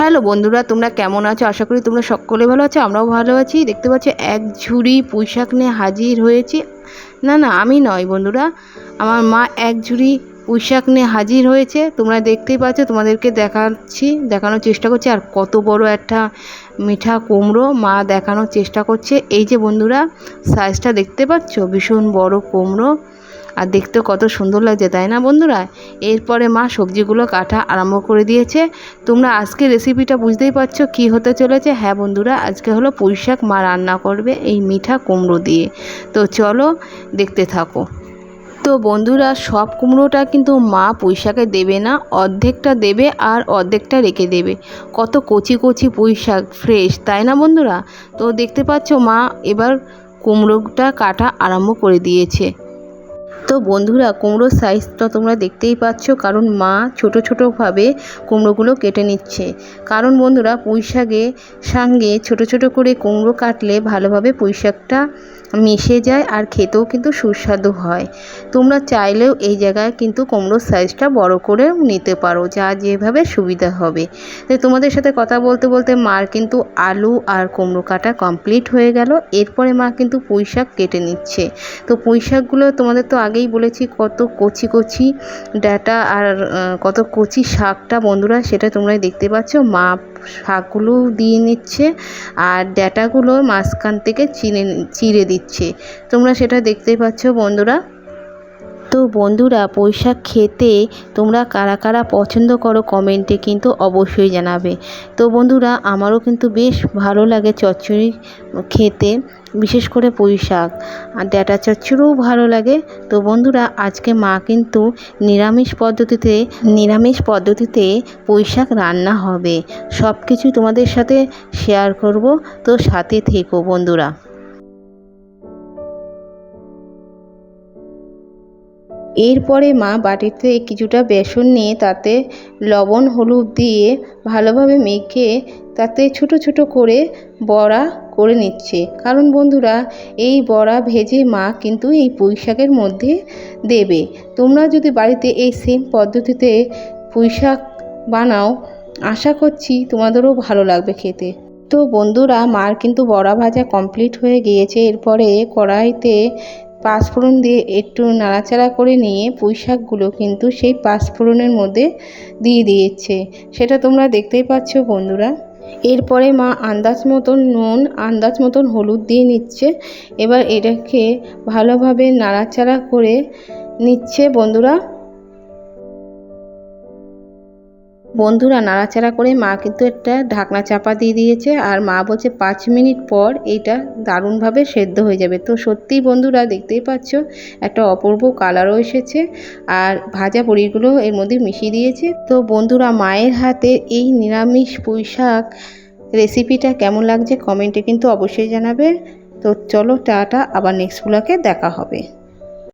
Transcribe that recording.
Hello বন্ধুরা, তোমরা কেমন আছো? আশা করি তোমরা সকলে ভালো আছো, আমরাও ভালো আছি। দেখতে পাচ্ছ, এক ঝুড়ি পুঁইশাক নিয়ে হাজির হয়েছি। না না, আমি নয় বন্ধুরা, আমার মা এক ঝুড়ি পুঁইশাক নিয়ে হাজির হয়েছে। তোমরা দেখতেই পাচ্ছ, তোমাদেরকে দেখাচ্ছি, দেখানোর চেষ্টা করছি, আর কত বড় একটা মিঠা কুমড়ো মা দেখানোর চেষ্টা করছে। এই যে বন্ধুরা সাইজটা দেখতে পাচ্ছ? ভীষণ বড় কুমড়ো। আর দেখতেও কত সুন্দর লাগছে, তাই না বন্ধুরা? এরপরে মা সবজিগুলো কাটা আরম্ভ করে দিয়েছে। তোমরা আজকে রেসিপিটা বুঝতেই পারছ কি হতে চলেছে। হ্যাঁ বন্ধুরা, আজকে হলো পুঁই শাক মা রান্না করবে এই মিঠা কুমড়ো দিয়ে। তো চলো দেখতে থাকো। তো বন্ধুরা, সব কুমড়োটা কিন্তু মা পুঁই শাকে দেবে না, অর্ধেকটা দেবে আর অর্ধেকটা রেখে দেবে। কত কচি কচি পুঁই শাক ফ্রেশ তাই না বন্ধুরা? তো দেখতে পাচ্ছ মা এবার কুমড়োটা কাটা আরম্ভ করে দিয়েছে। তো বন্ধুরা, কুমড়োর সাইজটা তোমরা দেখতেই পাচ্ছ, কারণ মা ছোট ছোটোভাবে কুমড়োগুলো কেটে নিচ্ছে। কারণ বন্ধুরা পুঁই শাকে সঙ্গে ছোট ছোট করে কুমড়ো কাটলে ভালোভাবে পুঁইশাকটা মিশে যায় আর খেতেও কিন্তু সুস্বাদু হয়। তোমরা চাইলেও এই জায়গায় কিন্তু কুমড়োর সাইজটা বড় করে নিতে পারো, যা যেভাবে সুবিধা হবে। তো তোমাদের সাথে কথা বলতে বলতে মার কিন্তু আলু আর কুমড়ো কাটা কমপ্লিট হয়ে গেল। এরপরে মা কিন্তু পুঁই শাক কেটে নিচ্ছে। তো পুঁই শাকগুলো তোমাদের তো আগেই বলেছি কত কচি কচি ডাটা আর কত কচি শাকটা বন্ধুরা, সেটা তোমরা দেখতে পাচ্ছ। মা শাকগুলো দিয়ে নিচ্ছে আর ডাটাগুলো মাঝখান থেকে চিনে, চিরে দিচ্ছে। তোমরা সেটা দেখতে পাচ্ছ বন্ধুরা। তো বন্ধুরা পুঁইশাক খেতে তোমরা কারা কারা পছন্দ করো কমেন্টে কিন্তু অবশ্যই জানাবে। তো বন্ধুরা, আমারও কিন্তু বেশ ভালো লাগে চচ্চড়ি খেতে, বিশেষ করে পুঁই শাক। আর ডাটা চচ্চড়িও ভালো লাগে। তো বন্ধুরা, আজকে মা কিন্তু নিরামিষ পদ্ধতিতে নিরামিষ পদ্ধতিতে পুঁই শাক রান্না হবে। সব কিছু তোমাদের সাথে শেয়ার করব। তো সাথে থেকো বন্ধুরা। এরপরে মা বাটিতে কিছুটা বেসন নিয়ে তাতে লবণ, হলুদ দিয়ে ভালোভাবে মেখে তাতে ছোট ছোট করে বড়া করে নিচ্ছে। কারণ বন্ধুরা, এই বড়া ভেজে মা কিন্তু এই পুঁই শাকের মধ্যে দেবে। তোমরা যদি বাড়িতে এই সেম পদ্ধতিতে পুঁই শাক বানাও, আশা করছি তোমাদেরও ভালো লাগবে খেতে। তো বন্ধুরা, মার কিন্তু বড়া ভাজা কমপ্লিট হয়ে গিয়েছে। এরপরে কড়াইতে পাঁচফোড়ন দিয়ে একটু নাড়াচাড়া করে নিয়ে পুঁই শাকগুলো কিন্তু সেই পাঁচফোড়নের মধ্যে দিয়ে দিয়েছে। সেটা তোমরা দেখতেই পাচ্ছ বন্ধুরা। এরপরে মা আন্দাজ মতন নুন, আন্দাজ মতন হলুদ দিয়ে নিচ্ছে। এবার এটাকে ভালোভাবে নাড়াচাড়া করে নিচ্ছে বন্ধুরা। বন্ধুরা নাড়াচাড়া করে মা কিন্তু একটা ঢাকনা চাপা দিয়ে দিয়েছে আর মা বলছে, পাঁচ মিনিট পর এইটা দারুণভাবে সেদ্ধ হয়ে যাবে। তো সত্যিই বন্ধুরা দেখতেই পাচ্ছ, একটা অপূর্ব কালারও এসেছে আর ভাজা বড়িগুলো এর মধ্যে মিশিয়ে দিয়েছে। তো বন্ধুরা, মায়ের হাতে এই নিরামিষ পুঁই শাক রেসিপিটা কেমন লাগছে কমেন্টে কিন্তু অবশ্যই জানাবে। তো চলো, টাটা, আবার নেক্সট ব্লগে দেখা হবে।